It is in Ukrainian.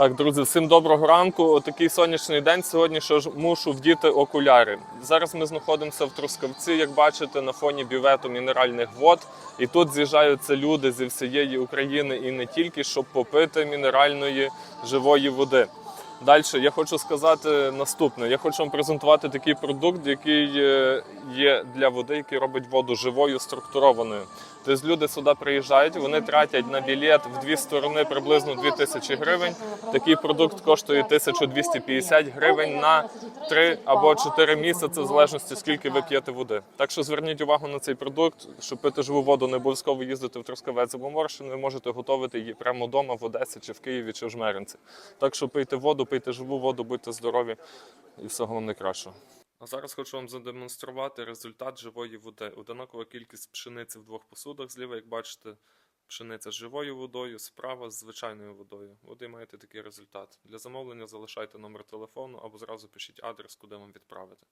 Так, друзі, всім доброго ранку. Такий сонячний день сьогодні, що ж мушу вдіти окуляри. Зараз ми знаходимося в Трускавці, як бачите, на фоні бювету мінеральних вод. І тут з'їжджаються люди зі всієї України і не тільки, щоб попити мінеральної живої води. Далі я хочу сказати наступне: я хочу вам презентувати такий продукт, який е, є для води, який робить воду живою, структурованою. Тобто люди сюди приїжджають, вони тратять на білет в дві сторони приблизно 2000 гривень. Такий продукт коштує 1250 гривень на 3 або 4 місяці, в залежності скільки ви п'єте води. Так що зверніть увагу на цей продукт, щоб пити живу воду, не обов'язково їздити в Трускавець або Моршин. Ви можете готувати її прямо вдома в Одесі чи в Києві чи в Жмеринці. Так що пийте воду, пийте живу воду, будьте здорові і всього вам найкращого. А зараз хочу вам задемонструвати результат живої води. Одинакова кількість пшениці в двох посудах. Зліва, як бачите, пшениця з живою водою, справа з звичайною водою. Води маєте такий результат. Для замовлення залишайте номер телефону або зразу пишіть адрес, куди вам відправити.